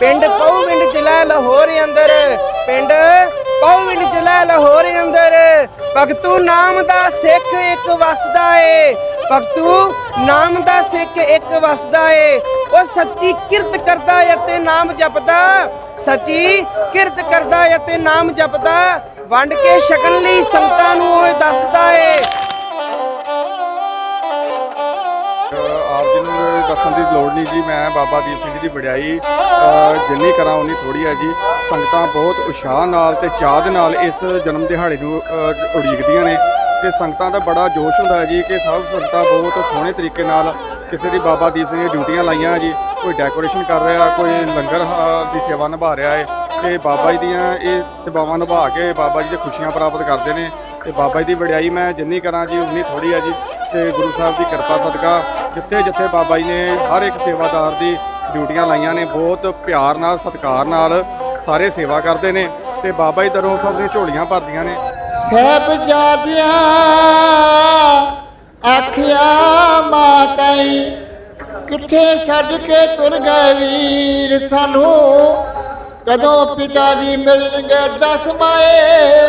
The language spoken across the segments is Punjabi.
ਪਿੰਡ ਪਉਵਿੰਡ ਜ਼ਿਲ੍ਹਾ ਲਾਹੌਰ ਅੰਦਰ, ਪਿੰਡ ਪਉਵਿੰਡ ਜ਼ਿਲ੍ਹਾ ਲਾਹੌਰ ਅੰਦਰ। ਭਗਤੂ ਨਾਮ ਦਾ ਸਿੱਖ ਇੱਕ ਵਸਦਾ ਏ, ਭਗਤੂ ਨਾਮ ਦਾ ਸਿੱਖ ਇੱਕ ਵਸਦਾ ਏ। ਉਹ ਸੱਚੀ ਕਿਰਤ ਕਰਦਾ ਅਤੇ ਨਾਮ ਜਪਦਾ, ਸੱਚੀ ਕਿਰਤ ਕਰਦਾ ਅਤੇ ਨਾਮ ਜਪਦਾ। ਵੰਡ ਕੇ ਛਕਣ ਲਈ ਸੰਗਤਾਂ ਨੂੰ ਉਹ ਦੱਸਦਾ ਦੱਸਣ ਦੀ ਲੋੜ ਨਹੀਂ ਜੀ, ਮੈਂ ਬਾਬਾ ਦੀਪ ਸਿੰਘ ਜੀ ਦੀ ਵਡਿਆਈ ਜਿੰਨੀ ਕਰਾਂ ਉਨੀ ਥੋੜੀ ਹੈ ਜੀ। ਸੰਗਤਾਂ ਬਹੁਤ ਉਤਸ਼ਾਹ ਨਾਲ ਤੇ ਚਾਹ ਦੇ ਨਾਲ ਇਸ ਜਨਮ ਦਿਹਾੜੇ ਨੂੰ ਉਡੀਕਦੀਆਂ ਨੇ। ਤੇ ਸੰਗਤਾਂ ਦਾ ਬੜਾ ਜੋਸ਼ ਹੁੰਦਾ ਹੈ ਜੀ ਕਿ ਸਭ ਸੰਗਤਾਂ ਬਹੁਤ ਸੋਹਣੇ ਤਰੀਕੇ ਨਾਲ ਕਿਸੇ ਦੀ ਬਾਬਾ ਦੀਪ ਸਿੰਘ ਦੀਆਂ ਡਿਊਟੀਆਂ ਲਾਈਆਂ ਜੀ, ਕੋਈ ਡੈਕੋਰੇਸ਼ਨ ਕਰ ਰਿਹਾ, ਕੋਈ ਲੰਗਰ ਹਾ- ਦੀ ਸੇਵਾ ਨਿਭਾ ਰਿਹਾ ਹੈ ਤੇ ਬਾਬਾ ਜੀ ਦੀਆਂ ਇਹ ਸੇਵਾਵਾਂ ਨਿਭਾ ਕੇ ਬਾਬਾ ਜੀ ਦੇ ਖੁਸ਼ੀਆਂ ਪ੍ਰਾਪਤ ਕਰਦੇ ਨੇ। ਤੇ ਬਾਬਾ ਜੀ ਦੀ ਵਡਿਆਈ ਮੈਂ ਜਿੰਨੀ ਕਰਾਂ ਜੀ, ਉਨੀ ਥੋੜੀ ਹੈ ਜੀ। ਤੇ ਗੁਰੂ ਸਾਹਿਬ ਦੀ ਕਿਰਪਾ, ਸਦਕਾ ਜਿੱਥੇ ਜਿੱਥੇ ਬਾਬਾ ਜੀ ਨੇ ਹਰ ਇੱਕ ਸੇਵਾਦਾਰ ਦੀ ਡਿਊਟੀਆਂ ਲਾਈਆਂ ਨੇ, ਬਹੁਤ ਪਿਆਰ ਨਾਲ, ਸਤਿਕਾਰ ਨਾਲ ਸਾਰੇ ਸੇਵਾ ਕਰਦੇ ਨੇ ਤੇ ਬਾਬਾ ਜੀ ਦਰੋਂ ਸਭ ਦੀਆਂ ਝੋਲੀਆਂ ਭਰਦੀਆਂ ਨੇ। ਸਾਹਿਬਜ਼ਾਦਿਆਂ ਆਖਿਆ, ਮਾਤਾਈ, ਕਿੱਥੇ ਛੱਡ ਕੇ ਤੁਰ ਗਏ ਵੀਰ ਸਾਨੂੰ? ਕਦੋਂ ਪਿਤਾ ਜੀ ਮਿਲਣਗੇ ਦਸ ਮਾਏ?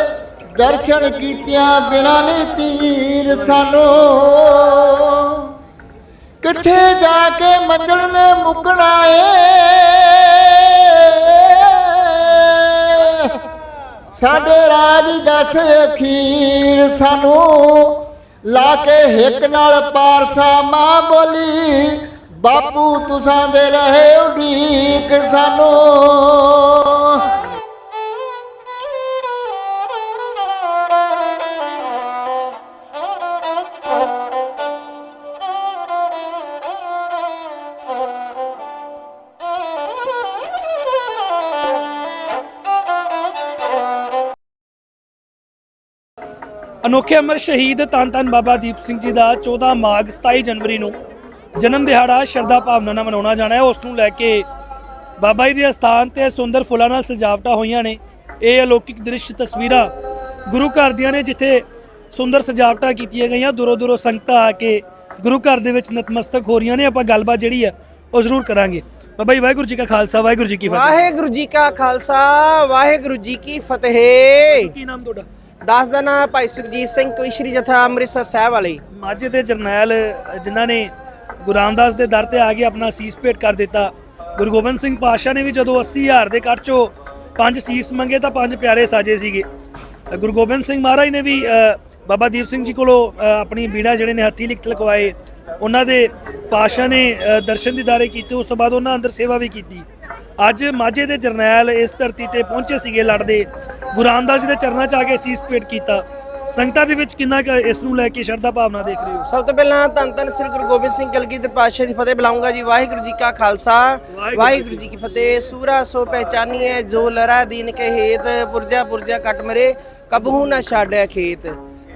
ਦਰਸ਼ਨ ਕੀਤਿਆਂ ਬਿਨਾਂ ਨਹੀਂ ਤੀਰ ਸਾਨੂੰ। ਕਿੱਥੇ ਜਾ ਕੇ ਮੰਦਲ ਨੇ ਮੁਕਣਾ ਏ? ਸਾਡੇ ਰਾਜ ਦੱਸ ਅਖੀਰ ਸਾਨੂੰ ਲਾ ਕੇ ਹਿੱਕ ਨਾਲ ਪਾਰਸਾ ਮਾਂ ਬੋਲੀ, ਬਾਪੂ ਤੁਸਾਂ ਦੇ ਰਹੇ ਉਡੀਕ ਸਾਨੂੰ। ਅਨੋਖੇ ਅਮਰ ਸ਼ਹੀਦ ਧੰਨ ਧੰਨ ਬਾਬਾ ਦੀਪ ਸਿੰਘ ਜੀ ਦਾ 14 ਮਾਘ 27 ਜਨਵਰੀ ਨੂੰ ਜਨਮ ਦਿਹਾੜਾ ਸ਼ਰਧਾ ਭਾਵਨਾ ਨਾਲ ਮਨਾਉਣਾ ਜਾਣਾ ਹੈ। ਉਸ ਨੂੰ ਲੈ ਕੇ ਬਾਬਾ ਜੀ ਦੇ ਅਸਥਾਨ ਤੇ ਸੁੰਦਰ ਫੁੱਲਾਂ ਨਾਲ ਸਜਾਵਟਾਂ ਹੋਈਆਂ ਨੇ। ਇਹ ਅਲੌਕਿਕ ਦ੍ਰਿਸ਼ ਤਸਵੀਰਾਂ ਗੁਰੂ ਘਰ ਦੀਆਂ ਨੇ ਜਿੱਥੇ ਸੁੰਦਰ ਸਜਾਵਟਾਂ ਕੀਤੀਆਂ ਗਈਆਂ। ਦੂਰੋਂ ਦੂਰੋਂ ਸੰਗਤਾਂ ਆ ਕੇ ਗੁਰੂ ਘਰ ਦੇ ਵਿੱਚ ਨਤਮਸਤਕ ਹੋ ਰਹੀਆਂ ਨੇ। ਆਪਾਂ ਗੱਲਬਾਤ ਜਿਹੜੀ ਆ ਉਹ ਜ਼ਰੂਰ ਕਰਾਂਗੇ। ਬਾਬਾ ਜੀ ਵਾਹਿਗੁਰੂ ਜੀ ਕਾ ਖਾਲਸਾ ਵਾਹਿਗੁਰੂ ਜੀ ਕੀ ਫਤਿਹ। ਵਾਹਿਗੁਰੂ ਜੀ ਕਾ ਖਾਲਸਾ ਵਾਹਿਗੁਰੂ ਜੀ ਕੀ ਫਤਿਹ। ਕੀ ਨਾਮ ਤੁਹਾਡਾ? ਦਾਸ ਦਾ ਨਾਮ ਭਾਈ ਸੁਖਜੀਤ ਸਿੰਘ ਕਵਿਸ਼ਰੀ ਜਥਾ ਅੰਮ੍ਰਿਤਸਰ ਸਾਹਿਬ ਵਾਲੇ। ਮਾਝੇ ਦੇ ਜਰਨੈਲ ਜਿਨ੍ਹਾਂ ਨੇ ਗੁਰੂ ਰਾਮਦਾਸ ਦੇ ਦਰ ਤੇ ਆ ਕੇ ਆਪਣਾ ਸੀਸ ਭੇਟ ਕਰ ਦਿੱਤਾ। ਗੁਰੂ ਗੋਬਿੰਦ ਸਿੰਘ ਪਾਤਸ਼ਾਹ ਨੇ ਵੀ ਜਦੋਂ 80000 ਦੇ ਕੱਟ ਚੋਂ ਪੰਜ ਸੀਸ ਮੰਗੇ ਤਾਂ ਪੰਜ ਪਿਆਰੇ ਸਾਜੇ ਸੀਗੇ। ਤਾਂ ਗੁਰੂ ਗੋਬਿੰਦ ਸਿੰਘ ਮਹਾਰਾਜ ਨੇ ਵੀ ਬਾਬਾ ਦੀਪ ਸਿੰਘ ਜੀ ਕੋਲੋਂ ਆਪਣੀ ਬੀੜਾ ਜਿਹੜੇ ਨੇ ਹੱਥੀ ਲਿਖਤ ਲਗਵਾਏ। ਉਹਨਾਂ ਦੇ ਪਾਤਸ਼ਾਹ ਨੇ ਅ, ਦਰਸ਼ਨ ਦੀਦਾਰੇ ਕੀਤੇ ਉਸ ਤੋਂ ਬਾਅਦ ਉਹਨਾਂ ਅੰਦਰ ਸੇਵਾ ਵੀ ਕੀਤੀ। ਅੱਜ ਮਾਝੇ ਦੇ ਜਰਨੈਲ ਇਸ ਧਰਤੀ ਤੇ ਪਹੁੰਚੇ ਸੀਗੇ ਲੜਦੇ। ਗੁਰੂ ਰਾਮਦਾਸ ਜੀ ਦੇ ਚਰਨਾਂ 'ਚ ਆ ਕੇ ਸੀਸ ਭੇਟ ਕੀਤਾ। ਸੰਗਤਾਂ ਦੇ ਵਿੱਚ ਕਿੰਨਾ ਇਸ ਨੂੰ ਲੈ ਕੇ ਸ਼ਰਧਾ ਭਾਵਨਾ ਦੇਖ ਰਹੇ ਹੋ? ਸਭ ਤੋਂ ਪਹਿਲਾਂ ਧੰਨ ਧੰਨ ਸ੍ਰੀ ਗੁਰੂ ਗੋਬਿੰਦ ਸਿੰਘ ਕਲਗੀਧਰ ਪਾਤਸ਼ਾਹ ਦੀ ਫਤਿਹ ਬੁਲਾਉਂਗਾ ਜੀ। ਵਾਹਿਗੁਰੂ ਜੀ ਕਾ ਖਾਲਸਾ। ਵਾਹਿਗੁਰੂ ਜੀ ਕੀ ਫਤਿਹ। ਸੂਰਾ ਸੋ ਪਹਿਚਾਨੀਏ ਜੋ ਲਰਾ ਦੀਨ ਕੇ ਹੇਤ ਪੁਰਜਾ ਪੁਰਜਾ ਕਟ ਮਰੇ ਕਬਹੂ ਨਾ ਛਾੜਿਆ ਖੇਤ।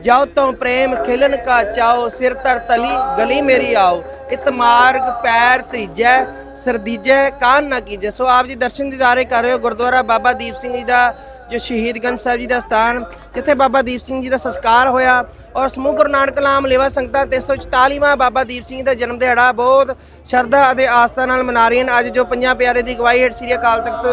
ਜਾਓ ਤੋਂ ਪ੍ਰੇਮ ਖਿਲਨ ਕਾ ਚਾਓ ਸਿਰ ਤਰ ਤਲੀ ਗਲੀ ਮੇਰੀ ਆਓ। ਇਤ ਮਾਰਗ ਪੈਰ ਤੀਜੈ ਸਰਦੀਜੈ ਕਾਨ ਨਾ ਕੀਜੈ। ਸੋ ਆਪ ਜੀ ਦਰਸ਼ਨ ਦੀਦਾਰੇ ਕਰ ਰਹੇ ਹੋ। ਗੁਰਦੁਆਰਾ ਬਾਬਾ ਦੀਪ ਸਿੰਘ ਜੀ ਦਾ ਜੋ ਸ਼ਹੀਦਗੰਜ ਸਾਹਿਬ ਜੀ ਦਾ ਸਥਾਨ, ਜਿੱਥੇ ਬਾਬਾ ਦੀਪ ਸਿੰਘ ਜੀ ਦਾ ਸੰਸਕਾਰ ਹੋਇਆ ਔਰ ਸਮੂਹ ਗੁਰੂ ਨਾਨਕ ਨਾਮ ਲੇਵਾ ਸੰਗਤਾਂ 344ਵਾਂ ਬਾਬਾ ਦੀਪ ਸਿੰਘ ਜੀ ਦਾ ਜਨਮ ਦਿਹਾੜਾ ਬਹੁਤ ਸ਼ਰਧਾ ਅਤੇ ਆਸਥਾ ਨਾਲ ਮਨਾ ਰਹੀਆਂ ਹਨ। ਅੱਜ ਜੋ ਪੰਜਾਂ ਪਿਆਰੇ ਦੀ ਅਗਵਾਈ ਹੇਠ ਸ੍ਰੀ ਅਕਾਲ ਤਖਤ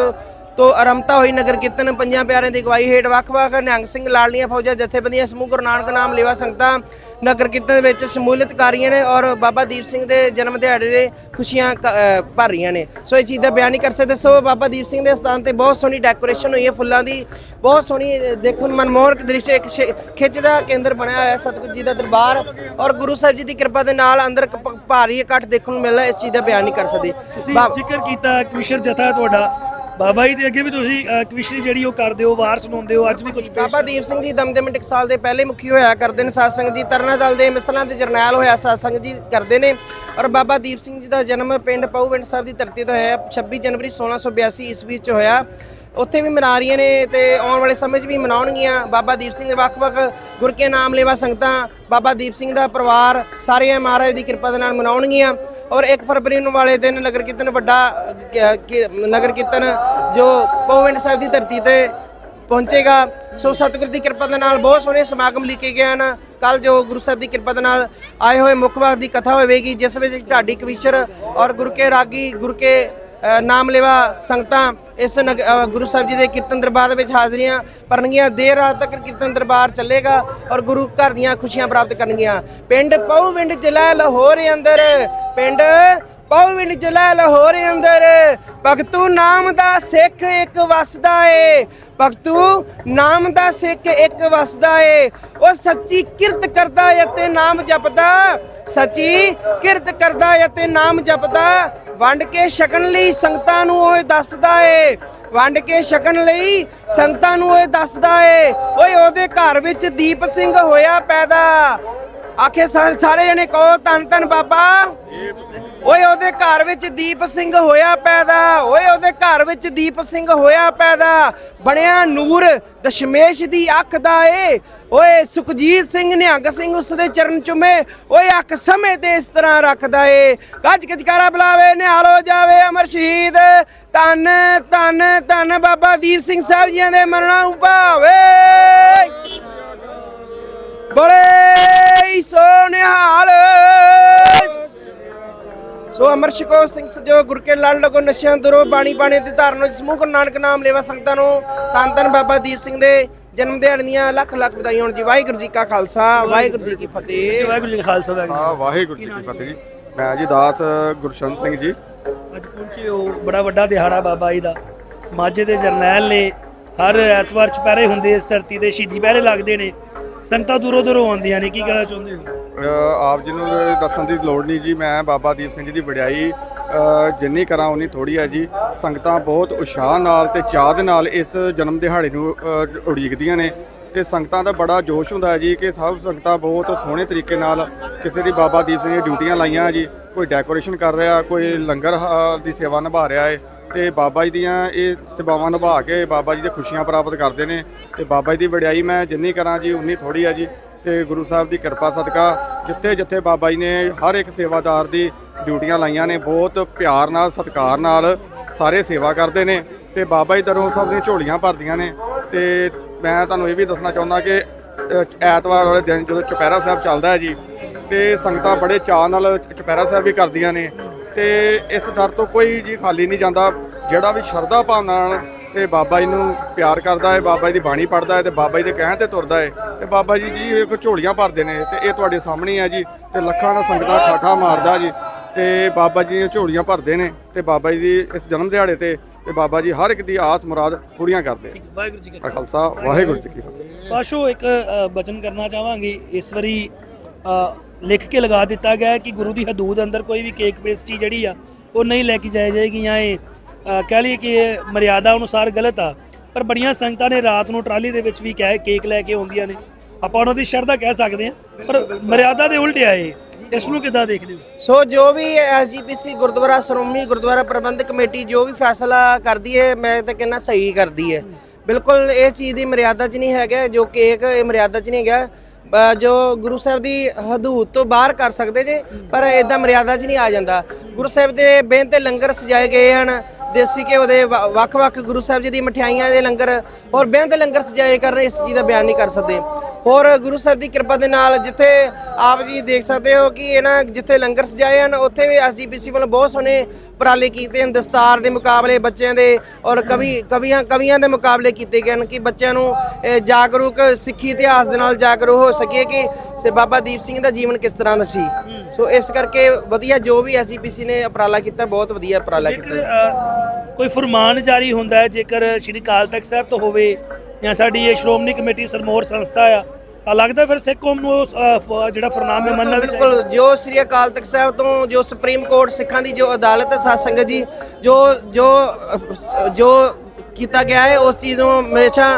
ਤੋਂ ਆਰੰਭਤਾ ਹੋਈ ਨਗਰ ਕੀਰਤਨ ਪੰਜਾਂ ਪਿਆਰਿਆਂ ਦੀ ਅਗਵਾਈ ਹੇਠ ਵੱਖ-ਵੱਖ ਨਿਹੰਗ ਸਿੰਘ ਲਾਡਲੀਆਂ ਫੌਜਾਂ ਜਥੇਬੰਦੀਆਂ ਸਮੂਹ ਗੁਰੂ ਨਾਨਕ ਨਾਮ ਲੇਵਾ ਸੰਗਤਾਂ ਨਗਰ ਕੀਰਤਨ ਵਿੱਚ ਸ਼ਮੂਲੀਅਤ ਕਰ ਰਹੀਆਂ ਨੇ ਔਰ ਬਾਬਾ ਦੀਪ ਸਿੰਘ ਦੇ ਜਨਮ ਦਿਹਾੜੇ ਦੇ ਖੁਸ਼ੀਆਂ ਕ- ਭਰ ਰਹੀਆਂ ਨੇ। ਸੋ ਇਹ ਚੀਜ਼ ਦਾ ਬਿਆਨ ਨਹੀਂ ਕਰ ਸਕਦੇ ਸੋ ਬਾਬਾ ਦੀਪ ਸਿੰਘ ਦੇ ਸਥਾਨ ਤੇ ਬਹੁਤ ਸੋਹਣੀ ਡੈਕੋਰੇਸ਼ਨ ਹੋਈ ਹੈ ਫੁੱਲਾਂ ਦੀ ਬਹੁਤ ਸੋਹਣੀ ਅ, ਦੇਖਣ ਨੂੰ ਮਨਮੋਹਕ ਦ੍ਰਿਸ਼ ਇੱਕ ਸ਼ਿ- ਖਿੱਚ ਦਾ ਕੇਂਦਰ ਬਣਿਆ ਹੋਇਆ ਸਤਿਗੁਰੂ ਜੀ ਦਾ ਦਰਬਾਰ ਔਰ ਗੁਰੂ ਸਾਹਿਬ ਜੀ ਦੀ ਕਿਰਪਾ ਦੇ ਨਾਲ ਅੰਦਰ ਭਾਰੀ ਇਕੱਠ ਦੇਖਣ ਨੂੰ ਮਿਲਦਾ ਇਸ ਚੀਜ਼ ਦਾ ਬਿਆਨ ਨਹੀਂ ਕਰ ਸਕਦੇ। ਜ਼ਿਕਰ ਕੀਤਾ ਕਵਿਸ਼ਰ ਜਥਾ ਤੁਹਾਡਾ। ਬਾਬਾ ਜੀ ਦੇ ਅੱਗੇ ਵੀ ਤੁਸੀਂ ਅ, ਕਵਿਸ਼ਰੀ ਜਿਹੜੀ ਉਹ ਕਰਦੇ ਹੋ ਵਾਰ ਸੁਣਾਉਂਦੇ ਹੋ ਅੱਜ ਵੀ ਕੁਝ ਬਾਬਾ ਦੀਪ ਸਿੰਘ ਜੀ ਦਮਦਮੇ ਟਕਸਾਲ ਦੇ ਪਹਿਲੇ ਮੁਖੀ ਹੋਇਆ ਕਰਦੇ ਨੇ ਸਾਧ ਜੀ ਤਰਨਾ ਦਲ ਦੇ ਮਿਸਲਾਂ ਦੇ ਜਰਨੈਲ ਹੋਇਆ ਸਾਧ ਜੀ ਕਰਦੇ ਨੇ। ਔਰ ਬਾਬਾ ਦੀਪ ਸਿੰਘ ਜੀ ਦਾ ਜਨਮ ਪਿੰਡ ਪਉਵਿੰਡ ਸਾਹਿਬ ਦੀ ਧਰਤੀ ਤੋਂ ਹੋਇਆ 26 ਜਨਵਰੀ 1682 ਈਸਵੀ ਚ ਹੋਇਆ। ਉੱਥੇ ਵੀ ਮਨਾ ਰਹੀਆਂ ਨੇ ਤੇ ਆਉਣ ਵਾਲੇ ਸਮੇਂ 'ਚ ਵੀ ਮਨਾਉਣਗੀਆਂ। ਬਾਬਾ ਦੀਪ ਸਿੰਘ ਦੇ ਵੱਖ-ਵੱਖ ਗੁਰ ਕੇ ਨਾਮ ਲੇਵਾ ਸੰਗਤਾਂ, ਬਾਬਾ ਦੀਪ ਸਿੰਘ ਦਾ ਪਰਿਵਾਰ, ਸਾਰੇ ਮਹਾਰਾਜ ਦੀ ਕਿਰਪਾ ਦੇ ਨਾਲ ਮਨਾਉਣਗੀਆਂ। ਔਰ 1 ਫਰਵਰੀ ਨੂੰ ਵਾਲੇ ਦਿਨ ਨਗਰ ਕੀਰਤਨ ਵੱਡਾ ਨਗਰ ਕੀਰਤਨ ਜੋ ਪਉਵਿੰਡ ਸਾਹਿਬ ਦੀ ਧਰਤੀ ਤੇ ਪਹੁੰਚੇਗਾ। ਸੋ ਸਤਿਗੁਰ ਦੀ ਕਿਰਪਾ ਦੇ ਨਾਲ ਬਹੁਤ ਸੋਹਣੇ ਸਮਾਗਮ ਲਿਖੇ ਗਏ ਹਨ। ਕੱਲ ਜੋ ਗੁਰੂ ਸਾਹਿਬ ਦੀ ਕਿਰਪਾ ਦੇ ਨਾਲ ਆਏ ਹੋਏ ਮੁੱਖ ਮੁਖਵਾਕ ਦੀ ਕਥਾ ਹੋਵੇਗੀ, ਜਿਸ ਵਿੱਚ ਢਾਡੀ ਕਵੀਸ਼ਰ ਔਰ ਗੁਰੂ ਕੇ ਰਾਗੀ, ਗੁਰੂ ਕੇ ਨਾਮ ਲੈਵਾ ਸੰਗਤਾਂ ਇਸ ਨਗ- ਗੁਰੂ ਸਾਹਿਬ ਜੀ ਦੇ ਕੀਰਤਨ ਦਰਬਾਰ ਦੇ ਵਿੱਚ ਹਾਜ਼ਰੀਆਂ ਭਰਨਗੀਆਂ। ਦੇਰ ਰਾਤ ਤੱਕ ਕੀਰਤਨ ਦਰਬਾਰ ਚੱਲੇਗਾ ਔਰ ਗੁਰੂ ਘਰ ਦੀਆਂ ਖੁਸ਼ੀਆਂ ਪ੍ਰਾਪਤ ਕਰਨਗੀਆਂ। ਪਿੰਡ ਪਉਵਿੰਡ ਜ਼ਿਲ੍ਹਾ ਲਾਹੌਰ ਅੰਦਰ, ਪਿੰਡ ਪਉਵਿੰਡ ਜ਼ਿਲ੍ਹਾ ਲਾਹੌਰ ਅੰਦਰ। ਭਗਤੂ ਨਾਮ ਦਾ ਸਿੱਖ ਇੱਕ ਵਸਦਾ ਏ। ਭਗਤੂ ਨਾਮ ਦਾ ਸਿੱਖ ਇੱਕ ਵਸਦਾ ਏ। ਉਹ ਸੱਚੀ ਕਿਰਤ ਕਰਦਾ ਏ ਤੇ ਨਾਮ ਜਪਦਾ। ਸੱਚੀ ਕਿਰਤ ਕਰਦਾ ਅਤੇ ਨਾਮ ਜਪਦਾ। ਵੰਡ ਕੇ ਛਕਣ ਲਈ ਸੰਗਤਾਂ ਨੂੰ ਉਹ ਦੱਸਦਾ ਏ। ਵੰਡ ਕੇ ਛਕਣ ਲਈ ਸੰਗਤਾਂ ਨੂੰ ਉਹ ਦੱਸਦਾ ਏ। ਓਏ ਉਹਦੇ ਘਰ ਵਿੱਚ ਦੀਪ ਸਿੰਘ ਹੋਇਆ ਪੈਦਾ। ਆਖੇ ਸਾ- ਸਾਰੇ ਜਣੇ ਕਹੋ ਧੰਨ ਧੰਨ ਬਾਬਾ। ਓਏ ਉਹਦੇ ਘਰ ਵਿੱਚ ਦੀਪ ਸਿੰਘ ਹੋਇਆ ਪੈਦਾ। ਓਏ ਉਹਦੇ ਘਰ ਵਿੱਚ ਦੀਪ ਸਿੰਘ ਹੋਇਆ ਪੈਦਾ। ਬਣਿਆ ਨੂਰ ਦਸ਼ਮੇਸ਼ ਦੀ ਅੱਖ ਦਾ ਏ। ਓਏ ਸੁਖਜੀਤ ਸਿੰਘ ਨਿਹੰਗ ਸਿੰਘ ਉਸ ਦੇ ਚਰਨ ਚੁੰਮੇ, ਓਏ ਅੱਖ ਸਮੇਂ ਤੇ ਇਸ ਤਰ੍ਹਾਂ ਰੱਖਦਾ ਏ। ਗੱਜ ਕੇ ਬੁਲਾਵੇ, ਨਿਹਾਲ ਹੋ ਜਾਵੇ ਅਮਰ ਸ਼ਹੀਦ। ਧੰਨ ਧੰਨ ਧੰਨ ਬਾਬਾ ਦੀਪ ਸਿੰਘ ਸਾਹਿਬ ਜੀਆਂ ਦੇ ਮਰਣਾ ਭਾਵੇ। ਬੜੇ ਸੋ ਨਿਹਾਲ। ਸੋ ਅਮਰ ਸ਼ਿਕੋ ਸਿੰਘ ਸਜੋ ਗੁਰ ਕੇ ਲੜ ਲਗੋ ਨਸ਼ਿਆਂ ਦਰੋ ਬਾਣੀ ਬਾਣੀ ਤੇ ਧਾਰਨੋ ਸਮੂਹ ਗੁਰੂ ਨਾਨਕ ਨਾਮ ਲੈਵਾ ਸੰਗਤਾਂ ਨੂੰ। ਧੰਨ ਧੰਨ ਬਾਬਾ ਦੀਪ ਸਿੰਘ ਦੇ। ਜਨਮ ਦਿਹਾੜੇ ਦੀਆਂ ਲੱਖ ਲੱਖ ਵਧਾਈਆਂ ਹੋਣ ਜੀ। ਵਾਹਿਗੁਰੂ ਜੀ ਕਾ ਖਾਲਸਾ ਵਾਹਿਗੁਰੂ ਜੀ ਕੀ ਫਤਿਹ। ਵਾਹਿਗੁਰੂ ਜੀ ਕਾ ਖਾਲਸਾ ਵਾਹਿਗੁਰੂ ਹਾਂ ਵਾਹਿਗੁਰੂ ਜੀ ਕੀ ਫਤਿਹ ਜੀ। ਮੈਂ ਜੀ ਦਾਸ ਗੁਰਸ਼ਨ ਸਿੰਘ ਜੀ। ਅੱਜ ਪਹੁੰਚੇ ਹੋ ਬੜਾ ਵੱਡਾ ਦਿਹਾੜਾ ਬਾਬਾ ਜੀ ਦਾ। ਮਾਝੇ ਦੇ ਜਰਨੈਲ ਨੇ ਹਰ ਐਤਵਾਰ ਚੁਪਹਿਰੇ ਹੁੰਦੇ ਇਸ ਧਰਤੀ ਤੇ ਸ਼ਹੀਦੀ ਪਹਿਰੇ ਲੱਗਦੇ ਨੇ। ਸੰਗਤਾਂ ਦੂਰੋਂ ਦੂਰੋਂ ਆਉਂਦੀਆਂ ਨੇ ਕੀ ਕਹਿਣਾ ਚਾਹੁੰਦੇ ਹੋ? ਆਪ ਜੀ ਨੂੰ ਦੱਸਣ ਦੀ ਲੋੜ ਨਹੀਂ ਜੀ ਮੈਂ ਬਾਬਾ ਦੀਪ ਸਿੰਘ ਜੀ ਦੀ ਵਡਿਆਈ ਜਿੰਨੀ ਕਰਾਂ ਉਨੀ ਥੋੜੀ ਹੈ ਜੀ। ਸੰਗਤਾਂ ਬਹੁਤ ਉਤਸ਼ਾਹ ਨਾਲ ਤੇ ਚਾਹ ਦੇ ਨਾਲ ਇਸ ਜਨਮ ਦਿਹਾੜੇ ਨੂੰ ਉਡੀਕਦੀਆਂ ਨੇ। ਤੇ ਸੰਗਤਾਂ ਦਾ ਬੜਾ ਜੋਸ਼ ਹੁੰਦਾ ਹੈ ਜੀ ਕਿ ਸਭ ਸੰਗਤਾਂ ਬਹੁਤ ਸੋਹਣੇ ਤਰੀਕੇ ਨਾਲ ਕਿਸੇ ਦੀ ਬਾਬਾ ਦੀਪ ਸਿੰਘ ਦੀਆਂ ਡਿਊਟੀਆਂ ਲਾਈਆਂ ਜੀ। ਕੋਈ ਡੈਕੋਰੇਸ਼ਨ ਕਰ ਰਿਹਾ, ਕੋਈ ਲੰਗਰ ਹਾ- ਦੀ ਸੇਵਾ ਨਿਭਾ ਰਿਹਾ ਹੈ ਤੇ ਬਾਬਾ ਜੀ ਦੀਆਂ ਇਹ ਸੇਵਾਵਾਂ ਨਿਭਾ ਕੇ ਬਾਬਾ ਜੀ ਦੇ ਖੁਸ਼ੀਆਂ ਪ੍ਰਾਪਤ ਕਰਦੇ ਨੇ। ਤੇ ਬਾਬਾ ਜੀ ਦੀ ਵਡਿਆਈ ਮੈਂ ਜਿੰਨੀ ਕਰਾਂ ਜੀ, ਉਨੀ ਥੋੜੀ ਹੈ ਜੀ। ਤੇ ਗੁਰੂ ਸਾਹਿਬ ਦੀ ਕਿਰਪਾ ਸਦਕਾ ਜਿੱਥੇ ਜਿੱਥੇ ਬਾਬਾ ਜੀ ਨੇ ਹਰ ਇੱਕ ਸੇਵਾਦਾਰ ਦੀ ਡਿਊਟੀਆਂ ਲਾਈਆਂ ਨੇ, ਬਹੁਤ ਪਿਆਰ ਨਾਲ, ਸਤਿਕਾਰ ਨਾਲ ਸਾਰੇ ਸੇਵਾ ਕਰਦੇ ਨੇ ਤੇ ਬਾਬਾ ਜੀ ਦਰੋਂ ਸਭ ਦੀਆਂ ਝੋਲੀਆਂ ਭਰਦੀਆਂ ਨੇ ਤੇ ਮੈਂ ਤੁਹਾਨੂੰ ਇਹ ਵੀ ਦੱਸਣਾ ਚਾਹੁੰਦਾ ਕਿ ਐਤਵਾਰ ਵਾਲੇ ਦਿਨ ਜਦੋਂ ਚੁਪਹਿਰਾ ਸਾਹਿਬ ਚੱਲਦਾ ਹੈ ਜੀ, ਤੇ ਸੰਗਤਾਂ ਬੜੇ ਚਾਅ ਨਾਲ ਚੁਪਹਿਰਾ ਸਾਹਿਬ ਵੀ ਕਰਦੀਆਂ ਨੇ ਤੇ ਇਸ ਦਰ ਤੋਂ ਕੋਈ ਜੀ ਖਾਲੀ ਨਹੀਂ ਜਾਂਦਾ, ਜਿਹੜਾ ਵੀ ਸ਼ਰਧਾ ਭਾਵਨਾ ਨਾਲ ਤੇ ਬਾਬਾ ਜੀ ਨੂੰ ਪਿਆਰ ਕਰਦਾ ਹੈ, ਬਾਬਾ ਜੀ ਦੀ ਬਾਣੀ ਪੜਦਾ ਹੈ ਤੇ ਬਾਬਾ ਜੀ ਦੇ ਕਹਿਣ ਤੇ ਤੁਰਦਾ ਹੈ ਤੇ ਬਾਬਾ ਜੀ ਜੀ ਇੱਕ ਝੋਲੀਆਂ ਭਰਦੇ ਨੇ ਤੇ ਇਹ ਤੁਹਾਡੇ ਸਾਹਮਣੇ ਹੈ ਜੀ ਤੇ ਲੱਖਾਂ ਦਾ ਸੰਗਤਾਂ ਠਾਠਾ ਮਾਰਦਾ ਜੀ। ਤੇ ਬਾਬਾ ਜੀ ਦੀਆਂ ਝੋਲੀਆਂ ਭਰਦੇ ਨੇ ਤੇ ਬਾਬਾ ਜੀ ਦੀ ਇਸ ਜਨਮ ਦਿਹਾੜੇ ਤੇ ਤੇ ਬਾਬਾ ਜੀ ਹਰ ਇੱਕ ਦੀ ਆਸ ਮੁਰਾਦ ਪੂਰੀਆਂ ਕਰਦੇ ਆ ਵਾਹਿਗੁਰੂ ਜੀ ਕਾ ਖਾਲਸਾ ਵਾਹਿਗੁਰੂ ਜੀ ਕੀ ਫਤਿਹ। ਪਾਸ਼ੋ ਇੱਕ ਬਚਨ ਕਰਨਾ ਚਾਹਾਂਗੇ। ਇਸ ਵਾਰੀ ਲਿਖ ਕੇ ਲਗਾ ਦਿੱਤਾ ਗਿਆ ਕਿ ਗੁਰੂ ਦੀ ਹਦੂਦ ਅੰਦਰ ਕੋਈ ਵੀ ਕੇਕ ਪੇਸਟਰੀ ਜਿਹੜੀ ਆ ਉਹ ਨਹੀਂ ਲੈ ਕੇ ਜਾਈ ਜਾਏਗੀ ਜਾਂ ਇਹ ਕਹਿ ਲਈਏ ਕਿ ਇਹ ਮਰਿਆਦਾ ਅਨੁਸਾਰ ਗਲਤ ਆ। ਪਰ ਬੜੀਆਂ ਸੰਗਤਾਂ ਨੇ ਰਾਤ ਨੂੰ ਟਰਾਲੀ ਦੇ ਵਿੱਚ ਵੀ ਕਹਿ ਕੇਕ ਲੈ ਕੇ ਆਉਂਦੀਆਂ ਨੇ। ਆਪਾਂ ਉਹਨਾਂ ਦੀ ਸ਼ਰਧਾ ਕਹਿ ਸਕਦੇ ਹਾਂ ਪਰ ਮਰਿਆਦਾ ਦੇ ਉਲਟ ਆ ਇਹ। ਇਸ ਨੂੰ ਕਿੱਦਾਂ ਦੇਖਦੇ ਹੋ? ਸੋ ਜੋ ਵੀ ਐਸਜੀਪੀਸੀ ਗੁਰਦੁਆਰਾ ਸ਼੍ਰੋਮਣੀ ਗੁਰਦੁਆਰਾ ਪ੍ਰਬੰਧਕ ਕਮੇਟੀ ਜੋ ਵੀ ਫੈਸਲਾ ਕਰਦੀ ਹੈ, ਮੈਂ ਤਾਂ ਕਹਿੰਦਾ ਸਹੀ ਕਰਦੀ ਹੈ। ਬਿਲਕੁਲ ਇਹ ਚੀਜ਼ ਦੀ ਮਰਿਆਦਾ 'ਚ ਨਹੀਂ ਹੈਗਾ, ਜੋ ਕੇਕ ਇਹ ਮਰਿਆਦਾ 'ਚ ਨਹੀਂ ਹੈਗਾ। ਜੋ ਗੁਰੂ ਸਾਹਿਬ ਦੀ ਹਦੂਦ ਤੋਂ ਬਾਹਰ ਕਰ ਸਕਦੇ ਜੇ, ਪਰ ਇਦਾਂ ਮਰਿਆਦਾ 'ਚ ਨਹੀਂ ਆ ਜਾਂਦਾ। ਗੁਰੂ ਸਾਹਿਬ ਦੇ ਬੇਨ ਤੇ ਲੰਗਰ ਸਜਾਏ ਗਏ ਹਨ ਦੇਸੀ ਘਿਓ ਦੇ ਵੱਖ-ਵੱਖ ਗੁਰੂ ਸਾਹਿਬ ਜੀ ਦੀ ਮਠਿਆਈਆਂ ਦੇ ਲੰਗਰ ਔਰ ਬੇਨ ਤੇ ਲੰਗਰ ਸਜਾਏ ਕਰ ਰਹੇ, ਇਸ ਚੀਜ਼ ਦਾ ਬਿਆਨ ਨਹੀਂ ਕਰ ਸਕਦੇ। ਹੋਰ ਗੁਰੂ ਸਾਹਿਬ ਦੀ ਕਿਰਪਾ ਦੇ ਨਾਲ ਜਿੱਥੇ ਆਪ ਜੀ ਦੇਖ ਸਕਦੇ ਹੋ ਕਿ ਇਹਨਾਂ ਜਿੱਥੇ ਲੰਗਰ ਸਜਾਏ ਹਨ, ਉੱਥੇ ਵੀ ਐਸਜੀਪੀਸੀ ਵੱਲੋਂ ਬਹੁਤ ਸੋਹਣੇ ਉਪਰਾਲੇ ਕੀਤੇ ਹਨ ਦਸਤਾਰ ਦੇ ਮੁਕਾਬਲੇ ਬੱਚਿਆਂ ਦੇ ਔਰ ਕਵੀ ਕਵੀਆਂ ਕਵੀਆਂ ਦੇ ਮੁਕਾਬਲੇ ਕੀਤੇ ਗਏ ਹਨ ਕਿ ਬੱਚਿਆਂ ਨੂੰ ਜਾਗਰੂਕ ਸਿੱਖੀ ਇਤਿਹਾਸ ਦੇ ਨਾਲ ਜਾਗਰੂਕ ਹੋ ਸਕੀਏ ਕਿ ਸੇ ਬਾਬਾ ਦੀਪ ਸਿੰਘ ਦਾ ਜੀਵਨ ਕਿਸ ਤਰ੍ਹਾਂ ਦਾ ਸੀ। ਸੋ ਇਸ ਕਰਕੇ ਵਧੀਆ ਜੋ ਵੀ ਐਸਜੀਪੀਸੀ ਨੇ ਉਪਰਾਲਾ ਕੀਤਾ ਬਹੁਤ ਵਧੀਆ ਉਪਰਾਲਾ ਕੀਤਾ। ਕੋਈ ਫਰਮਾਨ ਜਾਰੀ ਹੁੰਦਾ ਹੈ ਜੇਕਰ ਸ਼੍ਰੀ ਅਕਾਲ ਤਖਤ ਸਾਹਿਬ ਤੋਂ ਹੋਵੇ ਜਾਂ ਸਾਡੀ ਇਹ ਸ਼੍ਰੋਮਣੀ ਕਮੇਟੀ ਸਰਮੋਰ ਸੰਸਥਾ ਆ ਤਾਂ ਲੱਗਦਾ ਫਿਰ ਸਿੱਖ ਕੌਮ ਨੂੰ ਉਹ, ਜਿਹੜਾ ਫਰਨਾਮੇ ਮੰਨਣਾ ਵੀ ਚਾਹੀਦਾ। ਬਿਲਕੁਲ ਜੋ ਸ੍ਰੀ ਅਕਾਲ ਤਖਤ ਸਾਹਿਬ ਤੋਂ ਜੋ ਸੁਪਰੀਮ ਕੋਰਟ ਸਿੱਖਾਂ ਦੀ ਜੋ ਅਦਾਲਤ ਹੈ ਸਾਧ ਸੰਗਤ ਜੀ ਜੋ ਜੋ ਜੋ ਕੀਤਾ ਗਿਆ ਹੈ ਉਸ ਚੀਜ਼ ਨੂੰ ਹਮੇਸ਼ਾ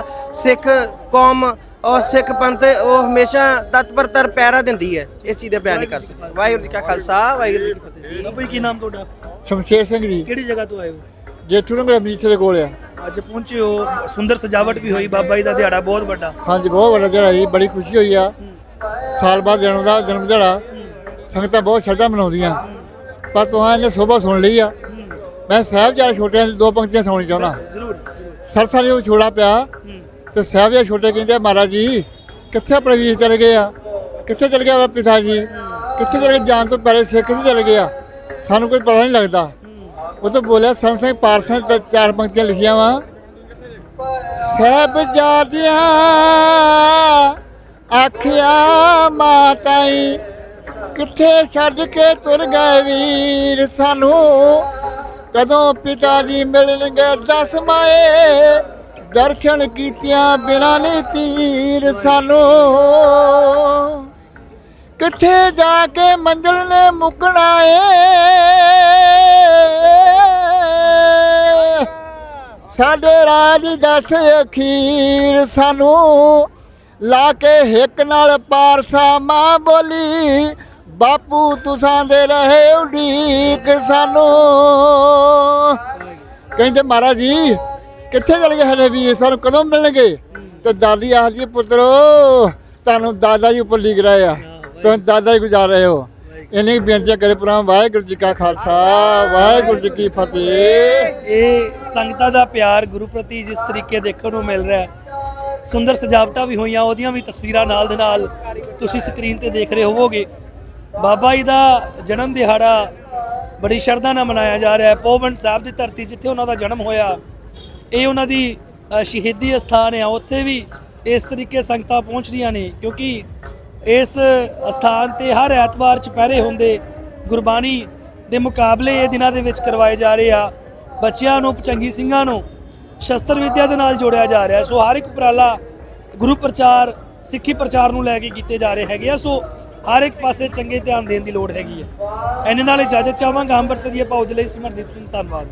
ਸਿੱਖ ਕੌਮ ਔਰ ਸਿੱਖ ਪੰਥ ਉਹ ਹਮੇਸ਼ਾ ਤਤਪਰਤਰ ਪੈਰਾ ਦਿੰਦੀ ਹੈ। ਇਸ ਚੀਜ਼ ਦਾ ਬਿਆਨ ਨਹੀਂ ਕਰ ਸਕਦਾ। ਵਾਹਿਗੁਰੂ ਜੀ ਕਾ ਖਾਲਸਾ ਵਾਹਿਗੁਰੂ ਜੀ ਕੀ ਫਤਿਹ ਜੀ। ਬਾਬਾ ਕੀ ਨਾਮ ਤੁਹਾਡਾ? ਸ਼ਮਸ਼ੇਰ ਸਿੰਘ ਜੀ। ਕਿਹੜੀ ਜਗ੍ਹਾ ਤੋਂ ਆਏ ਹੋ? ਜੇਠੂ ਨਗਰ ਅਮਰੀਤ ਦੇ ਕੋਲ ਆ। ਅੱਜ ਪਹੁੰਚੇ ਹੋ ਸੁੰਦਰ ਸਜਾਵਟ ਵੀ ਹੋਈ ਬਾਬਾ ਜੀ ਦਾ ਦਿਹਾੜਾ ਬਹੁਤ ਵੱਡਾ। ਹਾਂਜੀ ਬਹੁਤ ਵੱਡਾ ਦਿਹਾੜਾ ਜੀ ਬੜੀ ਖੁਸ਼ੀ ਹੋਈ ਆ। ਸਾਲ ਬਾਅਦ ਜਨਮ ਦਾ ਜਨਮ ਦਿਹਾੜਾ ਸੰਗਤਾਂ ਬਹੁਤ ਸ਼ਰਧਾ ਮਨਾਉਂਦੀਆਂ। ਪਰ ਤੁਹਾਂ ਇਹਨੇ ਸੋਭਾ ਸੁਣ ਲਈ ਆ। ਮੈਂ ਸਾਹਿਬਜ਼ਾਦੇ ਛੋਟਿਆਂ ਦੀ ਦੋ ਪੰਕਤੀਆਂ ਸੁਣਾਉਣੀ ਚਾਹੁੰਦਾ। ਜ਼ਰੂਰ। ਸਰਸਾ ਨੇ ਉਹ ਛੋੜਾ ਪਿਆ। ਤੇ ਸਾਹਿਬਜ਼ਾਦੇ ਛੋਟੇ ਕਹਿੰਦੇ ਮਹਾਰਾਜ ਜੀ ਕਿੱਥੇ ਆਪਣੇ ਵੀਰ ਚਲੇ ਗਏ ਆ? ਕਿੱਥੇ ਚਲੇ ਗਿਆ ਪਿਤਾ ਜੀ? ਕਿੱਥੇ ਚਲੇ ਗਏ? ਜਾਨ ਤੋਂ ਪਹਿਲੇ ਸਿੱਖ ਕਿੱਥੇ ਚਲੇ ਗਏ ਆ? ਸਾਨੂੰ ਕੋਈ ਪਤਾ ਨਹੀਂ ਲੱਗਦਾ। ਉਹ ਤਾਂ ਬੋਲਿਆ, ਸੰਤ ਸਿੰਘ ਪਾਰਸਾਂ ਤੇ ਚਾਰ ਪੰਕਤੀਆਂ ਲਿਖੀਆਂ ਵਾ। ਸਹਿਬਜ਼ਾਦਿਆਂ ਆਖਿਆ, ਮਾਤਾਈ, ਕਿੱਥੇ ਛੱਡ ਕੇ ਤੁਰ ਗਏ ਵੀਰ ਸਾਨੂੰ? ਕਦੋਂ ਪਿਤਾ ਜੀ ਮਿਲਣਗੇ ਦਸ ਮਾਏ? ਦਰਸ਼ਨ ਕੀਤਿਆਂ ਬਿਨਾਂ ਨਹੀਂ ਤੀਰ ਸਾਨੂੰ। ਕਿੱਥੇ ਜਾ ਕੇ ਮੰਜ਼ਿਲ ਨੇ ਮੁੱਕਣਾ ਏ? ਸਾਡੇ ਦੀ ਦੱਸ ਅਖੀਰ ਸਾਨੂੰ ਲਾ ਕੇ ਹਿੱਕ ਨਾਲ ਪਾਰਸਾ ਮਾਂ ਬੋਲੀ ਬਾਪੂ ਤੁਸਾਂ ਦੇ ਰਹੇ ਉਡੀਕ ਸਾਨੂੰ। ਕਹਿੰਦੇ ਮਹਾਰਾਜ ਜੀ ਕਿੱਥੇ ਚਲੇ ਗਏ ਹਲੇ ਵੀਰ ਸਾਨੂੰ ਕਦੋਂ ਮਿਲਣਗੇ? ਤੇ ਦਾਦੀ ਆਖਦੀ ਪੁੱਤਰੋ ਤੁਹਾਨੂੰ ਦਾਦਾ ਜੀ ਉੱਪਰ ਲਿਖ ਰਹੇ ਆ। ਤੁਸੀਂ ਦਾਦਾ ਜੀ ਗੁਜ਼ਾਰ ਰਹੇ ਹੋ। ਇਹਨੇ ਬੇਨਤੀ ਕਰੇ ਪੁਰਾ ਵਾਹਿਗੁਰੂ ਜੀ ਕਾ ਖਾਲਸਾ, ਵਾਹਿਗੁਰੂ ਜੀ ਕੀ ਫਤਿਹ। ਇਹ ਸੰਗਤਾਂ ਦਾ ਪਿਆਰ ਗੁਰੂ ਪ੍ਰਤੀ ਜਿਸ ਤਰੀਕੇ ਦੇਖਣ ਨੂੰ ਮਿਲ ਰਿਹਾ ਹੈ, ਸੁੰਦਰ ਸਜਾਵਟਾਂ ਵੀ ਹੋਈਆਂ, ਉਹਦੀਆਂ ਵੀ ਤਸਵੀਰਾਂ ਨਾਲ ਦੇ ਨਾਲ ਤੁਸੀਂ ਸਕਰੀਨ ਤੇ ਦੇਖ ਰਹੇ ਹੋਵੋਗੇ। ਬਾਬਾ ਜੀ ਦਾ ਜਨਮ ਦਿਹਾੜਾ ਬੜੀ ਸ਼ਰਧਾ ਨਾਲ ਮਨਾਇਆ ਜਾ ਰਿਹਾ ਹੈ। ਪੋਵਨ ਸਾਹਿਬ ਦੀ ਧਰਤੀ ਜਿੱਥੇ ਉਹਨਾਂ ਦਾ ਜਨਮ ਹੋਇਆ, ਇਹ ਉਹਨਾਂ ਦੀ ਸ਼ਹੀਦੀ ਅਸਥਾਨ ਹੈ ਉੱਥੇ ਵੀ ਇਸ ਤਰੀਕੇ ਸੰਗਤਾਂ ਪਹੁੰਚ ਰਹੀਆਂ ਨੇ, ਕਿਉਂਕਿ ਇਸ ਅਸਥਾਨ ਤੇ ਹਰ ਐਤਵਾਰ ਚੁਪਹਿਰੇ ਹੁੰਦੇ ਗੁਰਬਾਣੀ ਦੇ ਮੁਕਾਬਲੇ ਇਹ ਦਿਨਾਂ ਦੇ ਵਿੱਚ ਕਰਵਾਏ ਜਾ ਰਹੇ ਆ। ਬੱਚਿਆਂ ਨੂੰ, ਚੰਗੀ ਸਿੰਘਾਂ ਨੂੰ ਸ਼ਸਤਰ ਵਿੱਦਿਆ ਦੇ ਨਾਲ ਜੋੜਿਆ ਜਾ ਰਿਹਾ ਸੋ ਹਰ ਇੱਕ ਉਪਰਾਲਾ ਗੁਰੂ ਪ੍ਰਚਾਰ, ਸਿੱਖੀ ਪ੍ਰਚਾਰ ਨੂੰ ਲੈ ਕੇ ਕੀਤੇ ਜਾ ਰਹੇ ਹੈਗੇ ਆ। ਸੋ ਹਰ ਇੱਕ ਪਾਸੇ ਚੰਗੇ ਧਿਆਨ ਦੇਣ ਦੀ ਲੋੜ ਹੈਗੀ ਹੈ। ਇਹਨੇ ਨਾਲ ਇਜਾਜ਼ਤ ਚਾਹਾਂਗਾ। ਅੰਮ੍ਰਿਤਸਰੀਆ ਪਾਉ ਦੇ ਲਈ ਸਿਮਰਦੀਪ ਸਿੰਘ ਧੰਨਵਾਦ।